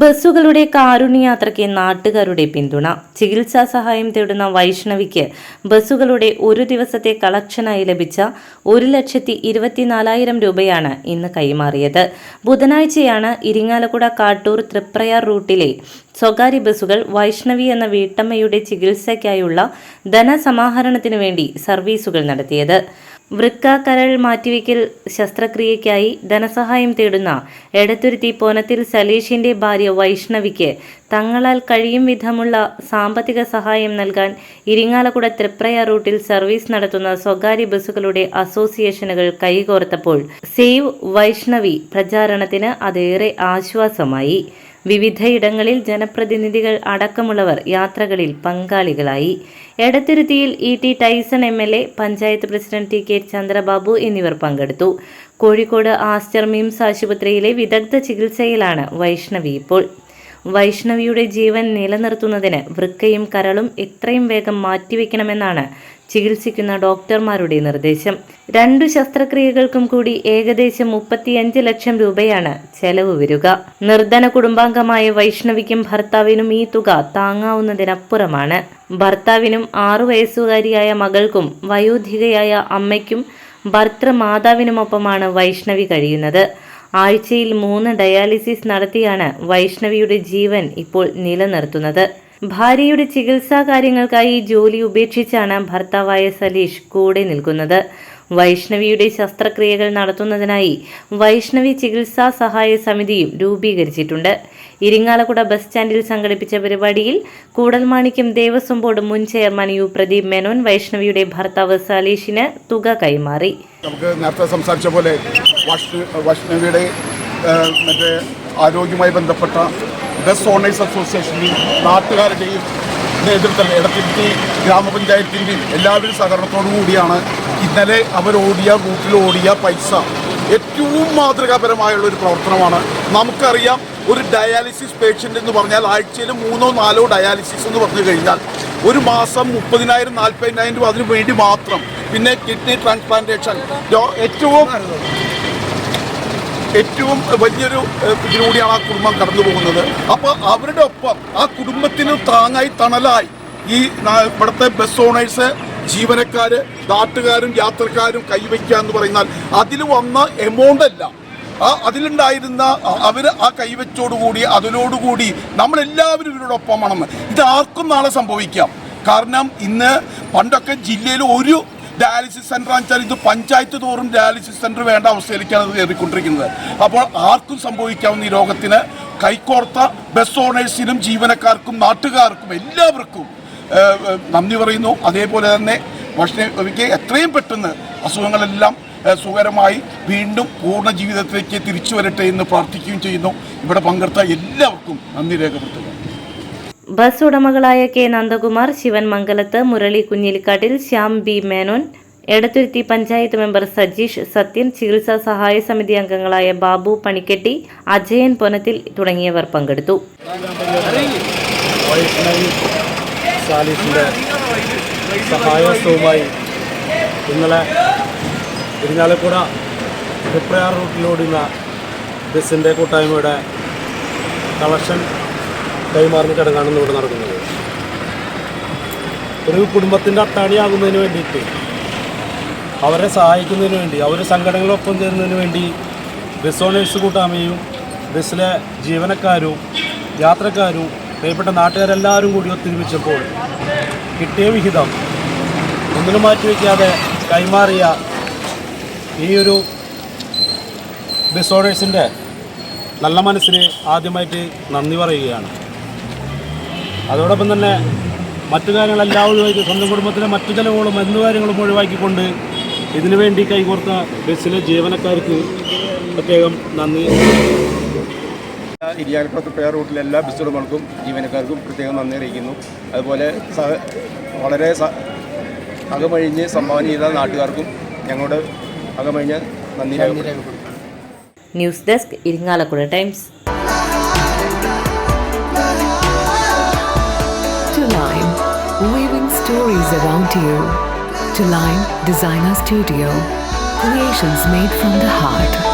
ബസ്സുകളുടെ കാരുണ്യയാത്രയ്ക്ക് നാട്ടുകാരുടെ പിന്തുണ. ചികിത്സാ സഹായം തേടുന്ന വൈഷ്ണവിക്ക് ബസ്സുകളുടെ ഒരു ദിവസത്തെ കളക്ഷനായി ലഭിച്ച ഒരു ലക്ഷത്തി ഇരുപത്തിനാലായിരം രൂപയാണ് ഇന്ന് കൈമാറിയത്. ബുധനാഴ്ചയാണ് ഇരിങ്ങാലക്കുട കാട്ടൂർ തൃപ്രയാർ റൂട്ടിലെ സ്വകാര്യ ബസ്സുകൾ വൈഷ്ണവി എന്ന വീട്ടമ്മയുടെ ചികിത്സയ്ക്കായുള്ള ധനസമാഹരണത്തിനു വേണ്ടി സർവീസുകൾ നടത്തിയത്. വൃക്ക കരൾ മാറ്റിവെക്കൽ ശസ്ത്രക്രിയയ്ക്കായി ധനസഹായം തേടുന്ന എടത്തുരുത്തി പോനത്തിൽ സലീഷിന്റെ ഭാര്യ വൈഷ്ണവിക്ക് തങ്ങളാൽ കഴിയും വിധമുള്ള സാമ്പത്തിക സഹായം നൽകാൻ ഇരിങ്ങാലക്കുട തൃപ്രയ റൂട്ടിൽ സർവീസ് നടത്തുന്ന സ്വകാര്യ ബസ്സുകളുടെ അസോസിയേഷനുകൾ കൈകോർത്തപ്പോൾ സേവ് വൈഷ്ണവി പ്രചാരണത്തിന് അതേറെ ആശ്വാസമായി. വിവിധയിടങ്ങളിൽ ജനപ്രതിനിധികൾ അടക്കമുള്ളവർ യാത്രകളിൽ പങ്കാളികളായി. എടത്തിരുത്തിയിൽ E T Tyson M L A panchayat president T K Chandrababu എന്നിവർ പങ്കെടുത്തു. കോഴിക്കോട് ആസ്റ്റർ മിംസ് ആശുപത്രിയിലെ വിദഗ്ധ ചികിത്സയിലാണ് വൈഷ്ണവി ഇപ്പോൾ. വൈഷ്ണവിയുടെ ജീവൻ നിലനിർത്തുന്നതിന് വൃക്കയും കരളും എത്രയും വേഗം മാറ്റിവെക്കണമെന്നാണ് ചികിത്സിക്കുന്ന ഡോക്ടർമാരുടെ നിർദ്ദേശം. രണ്ടു ശസ്ത്രക്രിയകൾക്കും കൂടി ഏകദേശം മുപ്പത്തിയഞ്ച് ലക്ഷം രൂപയാണ് ചെലവ് വരിക. നിർധന കുടുംബാംഗമായ വൈഷ്ണവിക്കും ഭർത്താവിനും ഈ തുക താങ്ങാവുന്നതിനപ്പുറമാണ്. ഭർത്താവിനും ആറു വയസ്സുകാരിയായ മകൾക്കും വയോധികയായ അമ്മയ്ക്കും ഭർത്തൃമാതാവിനുമൊപ്പമാണ് വൈഷ്ണവി കഴിയുന്നത്. ആഴ്ചയിൽ മൂന്ന് ഡയാലിസിസ് നടത്തിയാണ് വൈഷ്ണവിയുടെ ജീവൻ ഇപ്പോൾ നിലനിർത്തുന്നത്. ഭാര്യയുടെ ചികിത്സാ കാര്യങ്ങൾക്കായി ജോലി ഉപേക്ഷിച്ചാണ് ഭർത്താവായ സലീഷ് കൂടെ നിൽക്കുന്നത്. വൈഷ്ണവിയുടെ ശസ്ത്രക്രിയകൾ നടത്തുന്നതിനായി വൈഷ്ണവി ചികിത്സാ സഹായ സമിതിയും രൂപീകരിച്ചിട്ടുണ്ട്. ഇരിങ്ങാലക്കുട ബസ് സ്റ്റാൻഡിൽ സംഘടിപ്പിച്ച പരിപാടിയിൽ കൂടൽമാണിക്യം ദേവസ്വം ബോർഡ് മുൻ ചെയർമാൻ യു പ്രദീപ് മേനോൻ വൈഷ്ണവിയുടെ ഭർത്താവ് സലീഷിന് തുക കൈമാറി. നമുക്ക് നേരത്തെ സംസാരിച്ച പോലെ വൈഷ്ണ- വൈഷ്ണവിയുടെ മറ്റേ ആരോഗ്യവുമായി ബന്ധപ്പെട്ട ബസ് ഓണേഴ്സ് അസോസിയേഷനിൽ നാട്ടുകാരുടെയും നേതൃത്വത്തിൽ ഇടത്തിരുത്തി ഗ്രാമപഞ്ചായത്തിന്റെയും എല്ലാവരും സഹകരണത്തോടു കൂടിയാണ് ഇന്നലെ അവരോടിയ റൂട്ടിൽ ഓടിയ പൈസ ഏറ്റവും മാതൃകാപരമായുള്ള ഒരു പ്രവർത്തനമാണ്. നമുക്കറിയാം ഒരു ഡയാലിസിസ് പേഷ്യന്റ് എന്ന് പറഞ്ഞാൽ ആഴ്ചയിൽ മൂന്നോ നാലോ ഡയാലിസിസ് എന്ന് പറഞ്ഞു കഴിഞ്ഞാൽ ഒരു മാസം മുപ്പതിനായിരം നാൽപ്പതിനായിരം രൂപ അതിനു വേണ്ടി മാത്രം. പിന്നെ കിഡ്നി ട്രാൻസ്പ്ലാന്റേഷൻ ഏറ്റവും ഏറ്റവും വലിയൊരു ഇതിലൂടെയാണ് ആ കുടുംബം കടന്നു പോകുന്നത്. അപ്പോൾ അവരുടെ ഒപ്പം ആ കുടുംബത്തിന് താങ്ങായി തണലായി ഈ ഇവിടുത്തെ ബസ് ഓണേഴ്സ് ജീവനക്കാര് നാട്ടുകാരും യാത്രക്കാരും കൈവയ്ക്കുക എന്ന് പറഞ്ഞാൽ അതിൽ വന്ന എമൗണ്ട് അല്ല. ആ അതിലുണ്ടായിരുന്ന അവർ ആ കൈവച്ചോടുകൂടി അതിനോടുകൂടി നമ്മളെല്ലാവരും ഇവരുടെ ഒപ്പമാണെന്ന് ഇത് ആർക്കും നാളെ സംഭവിക്കാം. കാരണം ഇന്ന് പണ്ടൊക്കെ ജില്ലയിൽ ഒരു ഡയാലിസിസ് സെന്റർ വെച്ചാൽ ഇത് പഞ്ചായത്ത് തോറും ഡയാലിസിസ് സെന്റർ വേണ്ട അവസ്ഥയിലേക്കാണ് ഇത് കയറിക്കൊണ്ടിരിക്കുന്നത്. അപ്പോൾ ആർക്കും സംഭവിക്കാവുന്ന ഈ രോഗത്തിന് കൈക്കോർത്ത ബസ് ഓണേഴ്സിനും ജീവനക്കാർക്കും നാട്ടുകാർക്കും എല്ലാവർക്കും നന്ദി പറയുന്നു. അതേപോലെ തന്നെ വൈഷ്ണവിക്ക് എത്രയും പെട്ടെന്ന് അസുഖങ്ങളെല്ലാം സുഖകരമായി വീണ്ടും പൂർണ ജീവിതത്തിലേക്ക് തിരിച്ചു വരട്ടെ എന്ന് പ്രാർത്ഥിക്കുകയും ചെയ്യുന്നു. ഇവിടെ പങ്കെടുത്ത എല്ലാവർക്കും നന്ദി രേഖപ്പെടുത്തുന്നു. Bus ഉടമകളായ K Nandakumar Shivan Mangalath Murali Kunjilikkattil Shyam B Menon Edathuruthy panchayat member Sajeesh Sathyan ചികിത്സാ സഹായ സമിതി അംഗങ്ങളായ ബാബു പണിക്കെട്ടി അജയൻ പൊനത്തിൽ തുടങ്ങിയവർ പങ്കെടുത്തു. സാലിസിന്റെ സഹായവസ്തവുമായി ഇന്നലെ ഇരിഞ്ഞാലക്കുട തൃപ്രയാർ റൂട്ടിലോടുന്ന ബസ്സിന്റെ കൂട്ടായ്മയുടെ കളക്ഷൻ കൈമാറുന്ന ചടങ്ങാണ് ഇവിടെ നടക്കുന്നത്. ഒരു കുടുംബത്തിന്റെ അത്താണിയാകുന്നതിന് വേണ്ടിയിട്ട് അവരെ സഹായിക്കുന്നതിന് വേണ്ടി അവർ സംഘടനകളൊപ്പം ചേരുന്നതിന് വേണ്ടി ബസ് ഓണേഴ്സ് കൂട്ടായ്മയും ബസ്സിലെ ജീവനക്കാരും യാത്രക്കാരും പ്രിയപ്പെട്ട നാട്ടുകാരെല്ലാവരും കൂടി ഒത്തൊരുമിച്ചപ്പോൾ കിട്ടിയ വിഹിതം ഒന്നിനും മാറ്റിവെക്കാതെ കൈമാറിയ ഈ ഒരു ബസ് ഓണേഴ്സിന്റെ നല്ല മനസ്സിന് ആദ്യമായിട്ട് നന്ദി പറയുകയാണ്. അതോടൊപ്പം തന്നെ മറ്റു കാര്യങ്ങളെല്ലാം ഒഴിവാക്കി സ്വന്തം കുടുംബത്തിലെ മറ്റു ചിലവുകളും എന്ത് കാര്യങ്ങളും ഒഴിവാക്കിക്കൊണ്ട് ഇതിനുവേണ്ടി കൈകോർത്ത ബസ്സിലെ ജീവനക്കാർക്ക് പ്രത്യേകം നന്ദി. ഇരിയാലക്കുളത്ത് പേർ റൂട്ടിലെ എല്ലാ ബസ് ഉടമകൾക്കും ജീവനക്കാർക്കും പ്രത്യേകം നന്ദി അറിയിക്കുന്നു അതുപോലെ സഹ വളരെ സ അകമഴിഞ്ഞ് സംഭാവന ചെയ്ത നാട്ടുകാർക്കും ഞങ്ങളുടെ അകമഴിഞ്ഞ് നന്ദി news desk Irinjalakuda times To Line, weaving stories around you. To Line Designer Studio, creations made from the heart.